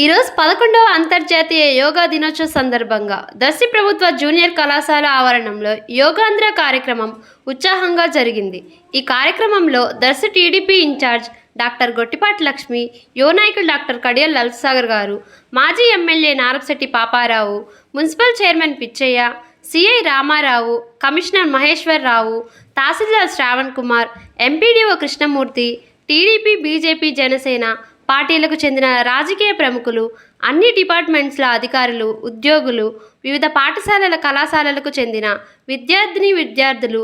ఈరోజు పదకొండవ అంతర్జాతీయ యోగా దినోత్సవ సందర్భంగా దర్శి ప్రభుత్వ జూనియర్ కళాశాల ఆవరణంలో యోగాంధ్ర కార్యక్రమం ఉత్సాహంగా జరిగింది. ఈ కార్యక్రమంలో Darsi TDP incharge doctor Gottipati Lakshmi యువ నాయకులు డాక్టర్ కడియల్ లలితసాగర్ గారు మాజీ MLA Narapasetti Paparao municipal chairman Pichaiah CI Ramarao commissioner Maheswararao tahsildar Shravan Kumar MPDO Krishnamurthy TDP BJP Janasena పార్టీలకు చెందిన రాజకీయ ప్రముఖులు అన్ని డిపార్ట్మెంట్స్ల అధికారులు ఉద్యోగులు వివిధ పాఠశాలల కళాశాలలకు చెందిన విద్యార్థిని విద్యార్థులు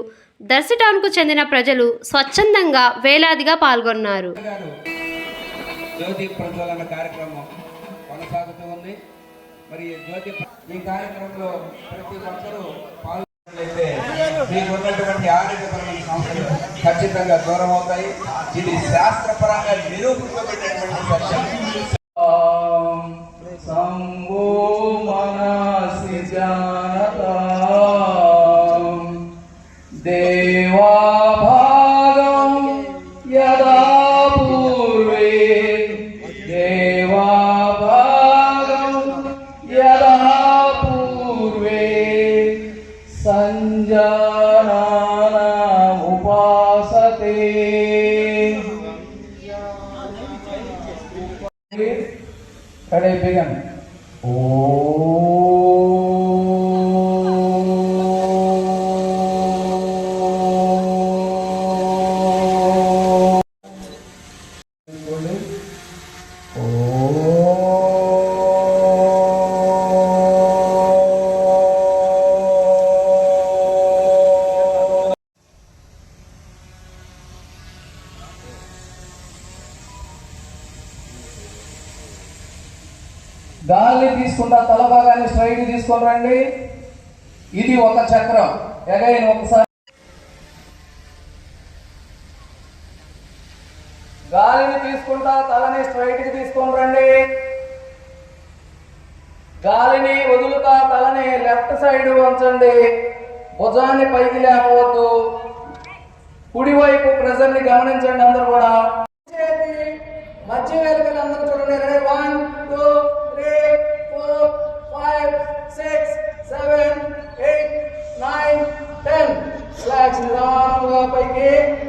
దర్శి టౌన్కు చెందిన ప్రజలు స్వచ్ఛందంగా వేలాదిగా పాల్గొన్నారు. జ్యోతి ప్రజ్వలన కార్యక్రమం కొనసాగుతూ ఉంది. మరి జ్యోతి ఈ కార్యక్రమంలో ప్రతి ఒక్కరూ పాల్గొన్నట్లయితే మీకు ఉన్నటువంటి ఆరోగ్యపరమైన సమస్యలు ఖచ్చితంగా దూరం అవుతాయి. ఇది శాస్త్రపరంగా నిరూపించబడినటువంటి సత్యం సంగో మనసి జానతాం దేవాభాగం యదా పూర్వే. Ready, begin. Oh. గాలిని తీసుకుంటా తల భాగాన్ని స్ట్రైట్ తీసుకొని రండి. ఇది ఒక చక్రం. ఎగైన్ ఒకసారి. గాలిని తీసుకుంటా తలని స్ట్రైట్కి తీసుకొని రండి. గాలిని వదులుతా తలని లెఫ్ట్ సైడ్ వంచండి భుజాన్ని పైకి లేకపోవద్దు కుడివైపు ప్రెజర్ని గమనించండి అందరూ కూడా. మధ్య వేలుకలు అందరూ చూడండి. One two porque